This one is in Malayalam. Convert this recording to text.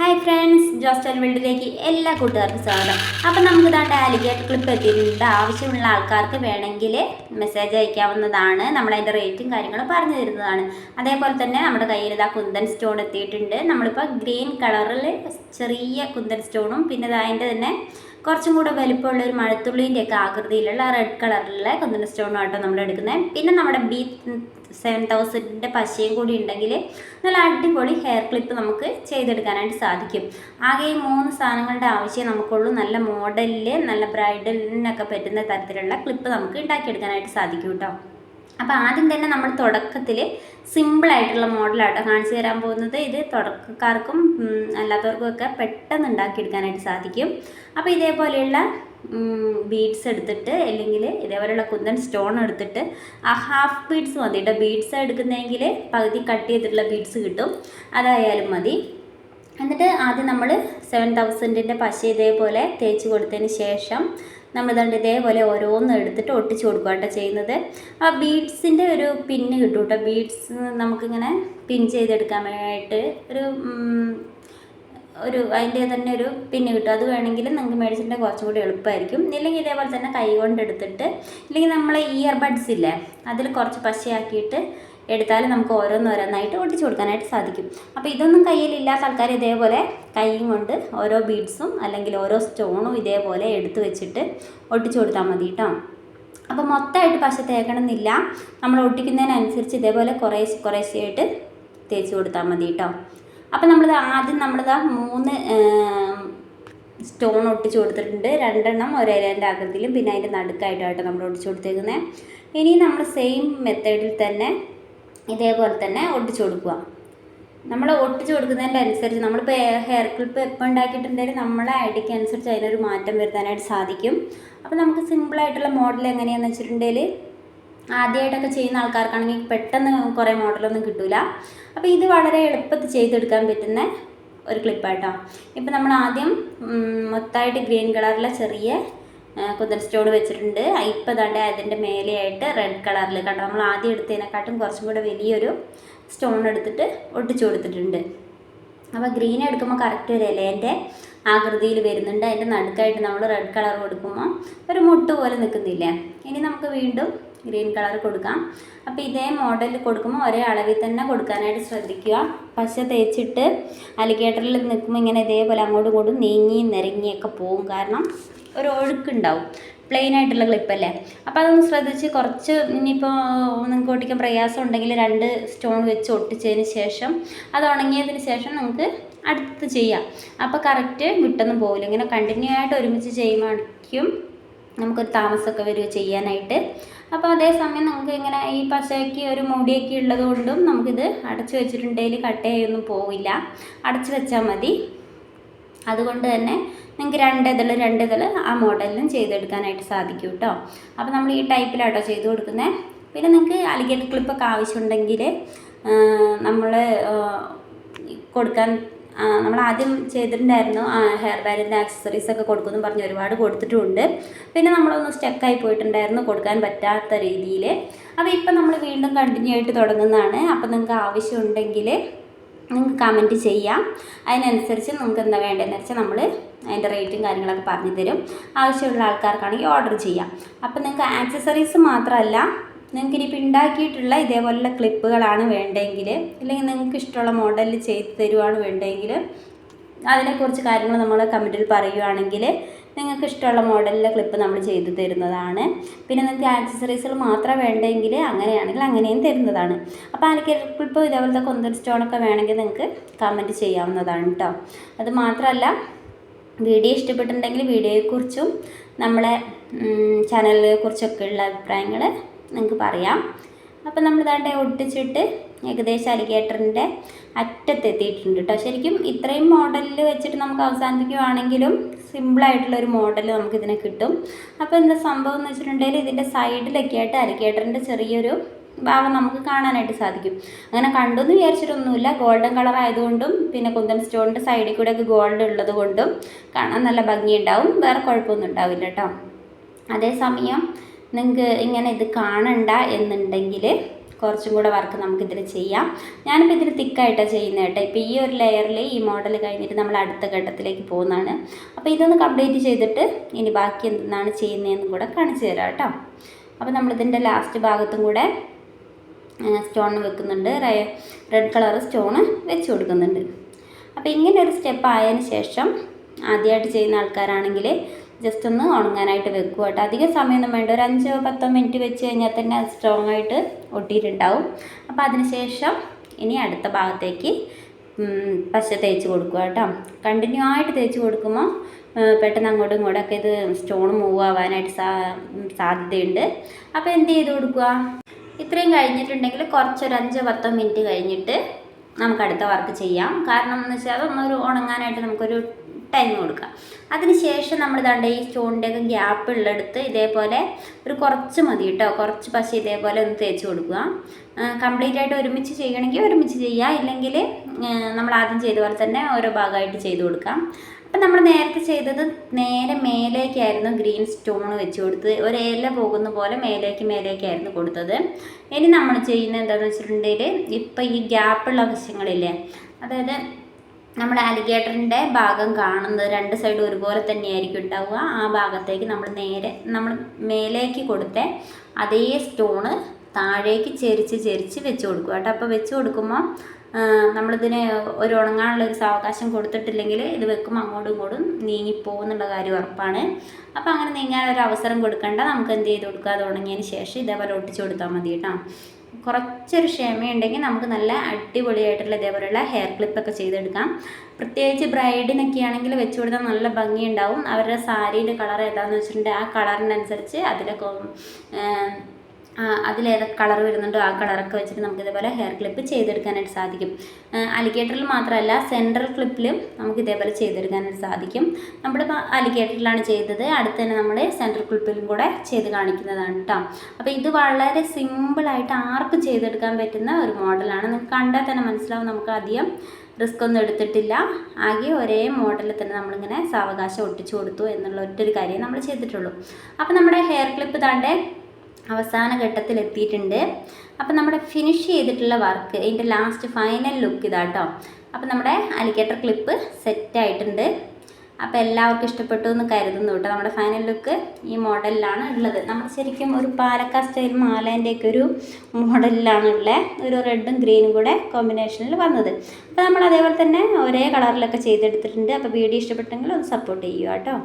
ഹായ് ഫ്രണ്ട്സ് ജോസ്റ്റൽ വേൾഡിലേക്ക് എല്ലാ കൂട്ടുകാർക്കും സ്വാഗതം. അപ്പം നമുക്ക് ഇതാണ്ട് ആലിഗേറ്റ് ക്ലിപ്പ് എത്തിയിട്ടുണ്ട്. ആവശ്യമുള്ള ആൾക്കാർക്ക് വേണമെങ്കിൽ മെസ്സേജ് അയക്കാവുന്നതാണ്. നമ്മളതിന്റെ റേറ്റും കാര്യങ്ങളും പറഞ്ഞു തരുന്നതാണ്. അതേപോലെ തന്നെ നമ്മുടെ കയ്യിൽ ഇതാ കുന്തൻ സ്റ്റോൺ എത്തിയിട്ടുണ്ട്. നമ്മളിപ്പോൾ ഗ്രീൻ കളറിൽ ചെറിയ കുന്തൻ സ്റ്റോണും പിന്നെ അതിന്റെ തന്നെ കുറച്ചും കൂടെ വലിപ്പമുള്ള ഒരു മഴത്തുള്ളിന്റെ ഒക്കെ ആകൃതിയിലുള്ള റെഡ് കളറിലുള്ള കുന്തന സ്റ്റോണും ആട്ടോ നമ്മൾ എടുക്കുന്നത് പിന്നെ നമ്മുടെ ബി സെവൻ തൗസൻഡിന്റെ പശയും കൂടി ഉണ്ടെങ്കിൽ നല്ല അടിപൊളി ഹെയർ ക്ലിപ്പ് നമുക്ക് ചെയ്തെടുക്കാനായിട്ട് സാധിക്കും. ആകെ ഈ മൂന്ന് സാധനങ്ങളുടെ ആവശ്യം നമുക്കുള്ളൂ. നല്ല മോഡലിൽ നല്ല ബ്രൈഡലിനൊക്കെ പറ്റുന്ന തരത്തിലുള്ള ക്ലിപ്പ് നമുക്ക് ഉണ്ടാക്കിയെടുക്കാനായിട്ട് സാധിക്കും കേട്ടോ അപ്പോൾ ആദ്യം തന്നെ നമ്മൾ തുടക്കത്തിൽ സിമ്പിളായിട്ടുള്ള മോഡലാട്ടോ കാണിച്ചു തരാൻ പോകുന്നത്. ഇത് തുടക്കക്കാർക്കും അല്ലാത്തവർക്കുമൊക്കെ പെട്ടെന്ന് ഉണ്ടാക്കിയെടുക്കാനായിട്ട് സാധിക്കും. അപ്പോൾ ഇതേപോലെയുള്ള ബീഡ്സ് എടുത്തിട്ട് അല്ലെങ്കിൽ ഇതേപോലെയുള്ള കുന്തൻ സ്റ്റോൺ എടുത്തിട്ട് ആ ഹാഫ് ബീഡ്സ് മതി കേട്ടോ ബീഡ്സ് എടുക്കുന്നതെങ്കിൽ പകുതി കട്ട് ചെയ്തിട്ടുള്ള ബീഡ്സ് കിട്ടും. അതായാലും മതി. എന്നിട്ട് ആദ്യം നമ്മൾ സെവൻ തൗസൻഡിന്റെ പശ ഇതേപോലെ തേച്ച് കൊടുത്തതിന് ശേഷം നമ്മൾ ഇതുകൊണ്ട് ഇതേപോലെ ഓരോന്നും എടുത്തിട്ട് ഒട്ടിച്ച് കൊടുക്കുക കേട്ടോ ചെയ്യുന്നത്. ആ ബീഡ്സിന്റെ ഒരു പിന്ന് കിട്ടും കേട്ടോ ബീഡ്സ് നമുക്കിങ്ങനെ പിൻ ചെയ്തെടുക്കാൻ വേണ്ടിയിട്ട് ഒരു ഒരു അതിന്റെ തന്നെ ഒരു പിന്ന് കിട്ടും. അത് വേണമെങ്കിൽ നമുക്ക് മേടിച്ചിട്ടുണ്ടെങ്കിൽ കുറച്ചും കൂടി എളുപ്പമായിരിക്കും. ഇല്ലെങ്കിൽ ഇതേപോലെ തന്നെ കൈ കൊണ്ടെടുത്തിട്ട് ഇല്ലെങ്കിൽ നമ്മളെ ഇയർബഡ്സ് ഇല്ലേ അതിൽ കുറച്ച് പശയാക്കിയിട്ട് എടുത്താൽ നമുക്ക് ഓരോന്നോരോന്നായിട്ട് ഒട്ടിച്ചു കൊടുക്കാനായിട്ട് സാധിക്കും. അപ്പോൾ ഇതൊന്നും കയ്യിലില്ലാത്ത ആൾക്കാർ ഇതേപോലെ കൈയും കൊണ്ട് ഓരോ ബീഡ്സും അല്ലെങ്കിൽ ഓരോ സ്റ്റോണും ഇതേപോലെ എടുത്തു വെച്ചിട്ട് ഒട്ടിച്ചു കൊടുത്താൽ മതി കേട്ടോ അപ്പോൾ മൊത്തമായിട്ട് പശ തേക്കണമെന്നില്ല. നമ്മൾ ഒട്ടിക്കുന്നതിനനുസരിച്ച് ഇതേപോലെ കുറേ കുറേശ്ശെയായിട്ട് തേച്ച് കൊടുത്താൽ മതി കേട്ടോ അപ്പോൾ നമ്മൾ ആദ്യം നമ്മളിത് മൂന്ന് സ്റ്റോൺ ഒട്ടിച്ചു കൊടുത്തിട്ടുണ്ട്. രണ്ടെണ്ണം ഒരേരന്റെ ആകൃതിയിലും പിന്നെ അതിന്റെ നടുക്കായിട്ടാണ് നമ്മൾ ഒട്ടിച്ചു കൊടുത്തേക്കുന്നത് ഇനി നമ്മൾ സെയിം മെത്തേഡിൽ തന്നെ ഇതേപോലെ തന്നെ ഒട്ടിച്ചു കൊടുക്കുക. നമ്മൾ ഒട്ടിച്ചു കൊടുക്കുന്നതിന്റെ അനുസരിച്ച് നമ്മളിപ്പോൾ ഹെയർ ക്ലിപ്പ് എപ്പോൾ ഉണ്ടാക്കിയിട്ടുണ്ടെങ്കിൽ നമ്മളെ ഐഡിക്ക് അനുസരിച്ച് അതിനൊരു മാറ്റം വരുത്താനായിട്ട് സാധിക്കും. അപ്പോൾ നമുക്ക് സിമ്പിളായിട്ടുള്ള മോഡൽ എങ്ങനെയാണെന്ന് വെച്ചിട്ടുണ്ടെങ്കിൽ ആദ്യമായിട്ടൊക്കെ ചെയ്യുന്ന ആൾക്കാർക്കാണെങ്കിൽ പെട്ടെന്ന് കുറേ മോഡലൊന്നും കിട്ടില്ല അപ്പോൾ ഇത് വളരെ എളുപ്പത്തിൽ ചെയ്തെടുക്കാൻ പറ്റുന്ന ഒരു ക്ലിപ്പായിട്ടോ ഇപ്പം നമ്മൾ ആദ്യം മൊത്തമായിട്ട് ഗ്രീൻ കളറിലെ ചെറിയ കുന്തൻ സ്റ്റോൺ വെച്ചിട്ടുണ്ട്. ഇപ്പം ദാണ്ട് അതിന്റെ മേലെയായിട്ട് റെഡ് കളറിൽ കണ്ടോ? നമ്മൾ ആദ്യം എടുത്തതിനെക്കാട്ടും കുറച്ചും കൂടെ വലിയൊരു സ്റ്റോൺ എടുത്തിട്ട് ഒട്ടിച്ചു കൊടുത്തിട്ടുണ്ട്. അപ്പോൾ ഗ്രീൻ എടുക്കുമ്പോൾ കറക്റ്റ് ഒരു ഇലേന്റെ ആകൃതിയിൽ വരുന്നുണ്ട്. അതിന്റെ നടുക്കായിട്ട് നമ്മൾ റെഡ് കളർ കൊടുക്കുമ്പോൾ ഒരു മുട്ട് പോലെ നിൽക്കുന്നില്ലേ ഇനി നമുക്ക് വീണ്ടും ഗ്രീൻ കളർ കൊടുക്കാം. അപ്പോൾ ഇതേ മോഡൽ കൊടുക്കുമ്പോൾ ഒരേ അളവിൽ തന്നെ കൊടുക്കാനായിട്ട് ശ്രദ്ധിക്കുക. പശ തേച്ചിട്ട് അലിഗേറ്ററിൽ നിൽക്കുമ്പോൾ ഇങ്ങനെ ഇതേപോലെ അങ്ങോട്ടും ഇങ്ങോട്ടും നീങ്ങി നിരങ്ങിയൊക്കെ പോകും കാരണം ഒരു ഒഴുക്കുണ്ടാവും. പ്ലെയിൻ ആയിട്ടുള്ള ക്ലിപ്പ് അല്ലേ? അപ്പോൾ അതൊന്ന് ശ്രദ്ധിച്ച് കുറച്ച് ഇനിയിപ്പോൾ നിങ്ങൾക്ക് ഒട്ടിക്കാൻ പ്രയാസം ഉണ്ടെങ്കിൽ രണ്ട് സ്റ്റോൺ വെച്ച് ഒട്ടിച്ചതിന് ശേഷം അത് ഉണങ്ങിയതിന് ശേഷം നിങ്ങൾക്ക് അടുത്ത് ചെയ്യാം. അപ്പോൾ കറക്റ്റ് വിട്ടൊന്നും പോകില്ല ഇങ്ങനെ കണ്ടിന്യൂ ആയിട്ട് ഒരുമിച്ച് ചെയ്യുമ്പോഴേക്കും നമുക്കൊരു താമസമൊക്കെ വരിക ചെയ്യാനായിട്ട്. അപ്പോൾ അതേസമയം നമുക്ക് ഇങ്ങനെ ഈ പശയ്ക്ക് ഒരു മുടിയൊക്കെ ഉള്ളത് കൊണ്ടും നമുക്കിത് അടച്ചു വെച്ചിട്ടുണ്ടെങ്കിൽ ചെയ്യൊന്നും പോവില്ല. അടച്ചു വെച്ചാൽ മതി. അതുകൊണ്ട് തന്നെ നിങ്ങൾക്ക് രണ്ട് ഇതൾ രണ്ട് ഇതൾ ആ മോഡലിലും ചെയ്തെടുക്കാനായിട്ട് സാധിക്കും കേട്ടോ. അപ്പോൾ നമ്മൾ ഈ ടൈപ്പിലാട്ടോ ചെയ്ത് കൊടുക്കുന്നത് പിന്നെ നിങ്ങൾക്ക് അലിഗേറ്റർ ക്ലിപ്പൊക്കെ ആവശ്യമുണ്ടെങ്കിൽ നമ്മൾ കൊടുക്കാൻ നമ്മൾ ആദ്യം ചെയ്തിട്ടുണ്ടായിരുന്നു ഹെയർ ബാൻഡിന്റെ ആക്സസറീസ് ഒക്കെ കൊടുക്കുമെന്ന് പറഞ്ഞ് ഒരുപാട് കൊടുത്തിട്ടുണ്ട്. പിന്നെ നമ്മളൊന്ന് സ്റ്റക്കായി പോയിട്ടുണ്ടായിരുന്നു കൊടുക്കാൻ പറ്റാത്ത രീതിയിൽ. അപ്പോൾ ഇപ്പം നമ്മൾ വീണ്ടും കണ്ടിന്യൂ ആയിട്ട് തുടങ്ങുന്നതാണ്. അപ്പോൾ നിങ്ങൾക്ക് ആവശ്യമുണ്ടെങ്കിൽ നിങ്ങൾക്ക് കമന്റ് ചെയ്യാം. അതിനനുസരിച്ച് നിങ്ങൾക്ക് എന്താ വേണ്ടതെന്ന് വെച്ചാൽ നമ്മൾ അതിന്റെ റേറ്റും കാര്യങ്ങളൊക്കെ പറഞ്ഞു തരും. ആവശ്യമുള്ള ആൾക്കാർക്കാണെങ്കിൽ ഓർഡർ ചെയ്യാം. അപ്പോൾ നിങ്ങൾക്ക് ആക്സസറീസ് മാത്രമല്ല നിങ്ങൾക്ക് ഇനിയിപ്പോൾ ഉണ്ടാക്കിയിട്ടുള്ള ഇതേപോലുള്ള ക്ലിപ്പുകളാണ് വേണ്ടതെങ്കിൽ അല്ലെങ്കിൽ നിങ്ങൾക്ക് ഇഷ്ടമുള്ള മോഡലിൽ ചെയ്ത് തരുവാണ് വേണ്ടതെങ്കിൽ അതിനെക്കുറിച്ച് കാര്യങ്ങൾ നമ്മൾ കമന്റിൽ പറയുവാണെങ്കിൽ നിങ്ങൾക്ക് ഇഷ്ടമുള്ള മോഡലിലെ ക്ലിപ്പ് നമ്മൾ ചെയ്ത് തരുന്നതാണ്. പിന്നെ നിങ്ങൾക്ക് ആക്സസറീസുകൾ മാത്രം വേണ്ടെങ്കിൽ അങ്ങനെയാണെങ്കിൽ അങ്ങനെയും തരുന്നതാണ്. അപ്പോൾ അതിലേക്ക് ക്ലിപ്പ് ഇതേപോലത്തെ കൊന്തൊരു സ്റ്റോണൊക്കെ വേണമെങ്കിൽ നിങ്ങൾക്ക് കമന്റ് ചെയ്യാവുന്നതാണ് കേട്ടോ അത് മാത്രമല്ല വീഡിയോ ഇഷ്ടപ്പെട്ടിട്ടുണ്ടെങ്കിൽ വീഡിയോയെക്കുറിച്ചും നമ്മളെ ചാനലിനെ കുറിച്ചൊക്കെ ഉള്ള അഭിപ്രായങ്ങൾ നിങ്ങൾക്ക് പറയാം. അപ്പം നമ്മൾ ഇതാണ്ട് ഒട്ടിച്ചിട്ട് ഏകദേശം അലിഗേറ്ററിന്റെ അറ്റത്തെത്തിയിട്ടുണ്ട് കേട്ടോ. ശരിക്കും ഇത്രയും മോഡലിൽ വെച്ചിട്ട് നമുക്ക് അവസാനിപ്പിക്കുകയാണെങ്കിലും സിമ്പിളായിട്ടുള്ള ഒരു മോഡൽ നമുക്കിതിനെ കിട്ടും. അപ്പോൾ എന്താ സംഭവം എന്ന് വെച്ചിട്ടുണ്ടെങ്കിൽ ഇതിന്റെ സൈഡിലൊക്കെ ആയിട്ട് അലിഗേറ്ററിന്റെ ചെറിയൊരു ഭാഗം നമുക്ക് കാണാനായിട്ട് സാധിക്കും. അങ്ങനെ കണ്ടെന്ന് വിചാരിച്ചിട്ടൊന്നുമില്ല. ഗോൾഡൻ കളർ ആയതുകൊണ്ടും പിന്നെ കുന്തൻ സ്റ്റോണിന്റെ സൈഡിൽ കൂടെ ഒക്കെ ഗോൾഡ് ഉള്ളത് കൊണ്ടും കാണാൻ നല്ല ഭംഗിയുണ്ടാവും. വേറെ കുഴപ്പമൊന്നും ഉണ്ടാവില്ല കേട്ടോ അതേസമയം നിങ്ങൾക്ക് ഇങ്ങനെ ഇത് കാണണ്ട എന്നുണ്ടെങ്കിൽ കുറച്ചും കൂടെ വർക്ക് നമുക്കിതിൽ ചെയ്യാം. ഞാനിപ്പോൾ ഇതിൽ തിക്കായിട്ടാണ് ചെയ്യുന്നത് കേട്ടോ ഇപ്പോൾ ഈ ഒരു ലെയറിൽ ഈ മോഡൽ കഴിഞ്ഞിട്ട് നമ്മൾ അടുത്ത ഘട്ടത്തിലേക്ക് പോകുന്നതാണ്. അപ്പോൾ ഇതൊന്ന് കംപ്ലീറ്റ് ചെയ്തിട്ട് ഇനി ബാക്കി എന്താണ് ചെയ്യുന്നതെന്നും കൂടെ കാണിച്ചു തരാം കേട്ടോ അപ്പോൾ നമ്മളിതിന്റെ ലാസ്റ്റ് ഭാഗത്തും കൂടെ സ്റ്റോൺ വെക്കുന്നുണ്ട്. റെഡ് കളർ സ്റ്റോണ് വെച്ച് കൊടുക്കുന്നുണ്ട്. അപ്പോൾ ഇങ്ങനെ ഒരു സ്റ്റെപ്പ് ആയതിന് ശേഷം ആദ്യമായിട്ട് ചെയ്യുന്ന ആൾക്കാരാണെങ്കിൽ ജസ്റ്റ് ഒന്ന് ഉണങ്ങാനായിട്ട് വെക്കുക കേട്ടോ. അധികം സമയമൊന്നും വേണ്ട. ഒരു അഞ്ചോ പത്തോ മിനിറ്റ് വെച്ച് കഴിഞ്ഞാൽ തന്നെ അത് സ്ട്രോങ് ആയിട്ട് ഒട്ടിയിട്ടുണ്ടാവും. അപ്പോൾ അതിനുശേഷം ഇനി അടുത്ത ഭാഗത്തേക്ക് പശ തേച്ച് കൊടുക്കുക കേട്ടോ. കണ്ടിന്യൂ ആയിട്ട് തേച്ച് കൊടുക്കുമ്പോൾ പെട്ടെന്ന് അങ്ങോട്ടും ഇങ്ങോട്ടൊക്കെ ഇത് സ്റ്റോൺ മൂവ് ആവാനായിട്ട് സാധ്യതയുണ്ട്. അപ്പോൾ എന്ത് ചെയ്ത് കൊടുക്കുക ഇത്രയും കഴിഞ്ഞിട്ടുണ്ടെങ്കിൽ കുറച്ചൊരു അഞ്ചോ പത്തോ മിനിറ്റ് കഴിഞ്ഞിട്ട് നമുക്ക് അടുത്ത വർക്ക് ചെയ്യാം. കാരണം എന്ന് വെച്ചാൽ അതൊന്നൊരു ഉണങ്ങാനായിട്ട് നമുക്കൊരു ടൈം കൊടുക്കാം. അതിന് ശേഷം നമ്മൾ ഇതാണ്ട് ഈ സ്റ്റോണിന്റെയൊക്കെ ഗ്യാപ്പ് ഉള്ളെടുത്ത് ഇതേപോലെ ഒരു കുറച്ച് മതി കേട്ടോ. കുറച്ച് പശ ഇതേപോലെ ഒന്ന് തേച്ച് കൊടുക്കുക. കംപ്ലീറ്റ് ആയിട്ട് ഒരുമിച്ച് ചെയ്യണമെങ്കിൽ ഒരുമിച്ച് ചെയ്യുക ഇല്ലെങ്കിൽ നമ്മൾ ആദ്യം ചെയ്ത പോലെ തന്നെ ഓരോ ഭാഗമായിട്ട് ചെയ്ത് കൊടുക്കാം. അപ്പം നമ്മൾ നേരത്തെ ചെയ്തത് നേരെ മേലേക്കായിരുന്നു ഗ്രീൻ സ്റ്റോൺ വെച്ച് കൊടുത്തത്. ഒരു ഇല പോകുന്ന പോലെ മേലേക്ക് മേലേക്കായിരുന്നു കൊടുത്തത്. ഇനി നമ്മൾ ചെയ്യുന്നത് എന്താണെന്ന് വെച്ചിട്ടുണ്ടെങ്കിൽ ഇപ്പം ഈ ഗ്യാപ്പുള്ള വശങ്ങളില്ലേ അതായത് നമ്മുടെ അലിഗേറ്ററിന്റെ ഭാഗം കാണുന്നത് രണ്ട് സൈഡും ഒരുപോലെ തന്നെയായിരിക്കും ഉണ്ടാവുക. ആ ഭാഗത്തേക്ക് നമ്മൾ നേരെ നമ്മൾ മേലേക്ക് കൊടുത്ത അതേ സ്റ്റോണ് താഴേക്ക് ചെരിച്ച് ചെരിച്ച് വെച്ച് കൊടുക്കുക കേട്ടോ. അപ്പോൾ വെച്ച് കൊടുക്കുമ്പോൾ നമ്മളിതിന് ഒരു ഉണങ്ങാനുള്ള ഒരു സാവകാശം കൊടുത്തിട്ടില്ലെങ്കിൽ ഇത് വെക്കും അങ്ങോട്ടും ഇങ്ങോട്ടും നീങ്ങിപ്പോകുന്നുള്ള കാര്യം ഉറപ്പാണ്. അപ്പോൾ അങ്ങനെ നീങ്ങാൻ ഒരു അവസരം കൊടുക്കണ്ട. നമുക്ക് എന്ത് ചെയ്ത് കൊടുക്കുക അത് ഉണങ്ങിയതിന് ശേഷം ഇതേപോലെ ഒട്ടിച്ചു കൊടുത്താൽ മതി കേട്ടോ. കുറച്ചൊരു ക്ഷമയുണ്ടെങ്കിൽ നമുക്ക് നല്ല അടിപൊളിയായിട്ടുള്ള ഇതേപോലെയുള്ള ഹെയർ ക്ലിപ്പൊക്കെ ചെയ്തെടുക്കാം. പ്രത്യേകിച്ച് ബ്രൈഡിനൊക്കെ ആണെങ്കിൽ വെച്ച് കൊടുത്താൽ നല്ല ഭംഗിയുണ്ടാവും. അവരുടെ സാരിയുടെ കളർ ഏതാണെന്ന് വെച്ചിട്ടുണ്ടെങ്കിൽ ആ കളറിനനുസരിച്ച് അതിലൊക്കെ അതിലേത് കളർ വരുന്നുണ്ടോ ആ കളറൊക്കെ വെച്ചിട്ട് നമുക്ക് ഇതേപോലെ ഹെയർ ക്ലിപ്പ് ചെയ്തെടുക്കാനായിട്ട് സാധിക്കും. അലിഗേറ്ററിൽ മാത്രമല്ല സെൻട്രൽ ക്ലിപ്പിലും നമുക്ക് ഇതേപോലെ ചെയ്തെടുക്കാനായിട്ട് സാധിക്കും. നമ്മളിപ്പോൾ അലിഗേറ്ററിലാണ് ചെയ്തത്. അടുത്ത് തന്നെ നമ്മൾ സെൻട്രൽ ക്ലിപ്പിലും കൂടെ ചെയ്ത് കാണിക്കുന്നതാണ് കേട്ടോ അപ്പോൾ ഇത് വളരെ സിമ്പിളായിട്ട് ആർക്കും ചെയ്തെടുക്കാൻ പറ്റുന്ന ഒരു മോഡലാണ് നിങ്ങൾക്ക് കണ്ടാൽ തന്നെ മനസ്സിലാവും നമുക്ക് അധികം റിസ്ക് ഒന്നും എടുത്തിട്ടില്ല. ആകെ ഒരേ മോഡലിൽ തന്നെ നമ്മളിങ്ങനെ സാവകാശം ഒട്ടിച്ചു കൊടുത്തു എന്നുള്ള ഒറ്റൊരു കാര്യം നമ്മൾ ചെയ്തിട്ടുള്ളൂ. അപ്പോൾ നമ്മുടെ ഹെയർ ക്ലിപ്പ് താണ്ടെ അവസാന ഘട്ടത്തിൽ എത്തിയിട്ടുണ്ട് അപ്പം നമ്മുടെ ഫിനിഷ് ചെയ്തിട്ടുള്ള വർക്ക് ഇതിന്റെ ലാസ്റ്റ് ഫൈനൽ ലുക്ക് ഇതാട്ടോ അപ്പം നമ്മുടെ അലിക്കേറ്റർ ക്ലിപ്പ് സെറ്റായിട്ടുണ്ട് അപ്പോൾ എല്ലാവർക്കും ഇഷ്ടപ്പെട്ടു എന്ന് കരുതുന്നു കേട്ടോ നമ്മുടെ ഫൈനൽ ലുക്ക് ഈ മോഡലിലാണ് ഉള്ളത്. നമ്മൾ ശരിക്കും ഒരു പാലക്കാ സ്റ്റൈൽ മാലേന്റെയൊക്കെ ഒരു മോഡലിലാണ് ഉള്ളത് ഒരു റെഡും ഗ്രീനും കൂടെ കോമ്പിനേഷനിൽ വന്നത്. അപ്പോൾ നമ്മൾ അതേപോലെ തന്നെ ഒരേ കളറിലൊക്കെ ചെയ്തെടുത്തിട്ടുണ്ട്. അപ്പോൾ വീഡിയോ ഇഷ്ടപ്പെട്ടെങ്കിൽ ഒന്ന് സപ്പോർട്ട് ചെയ്യുക കേട്ടോ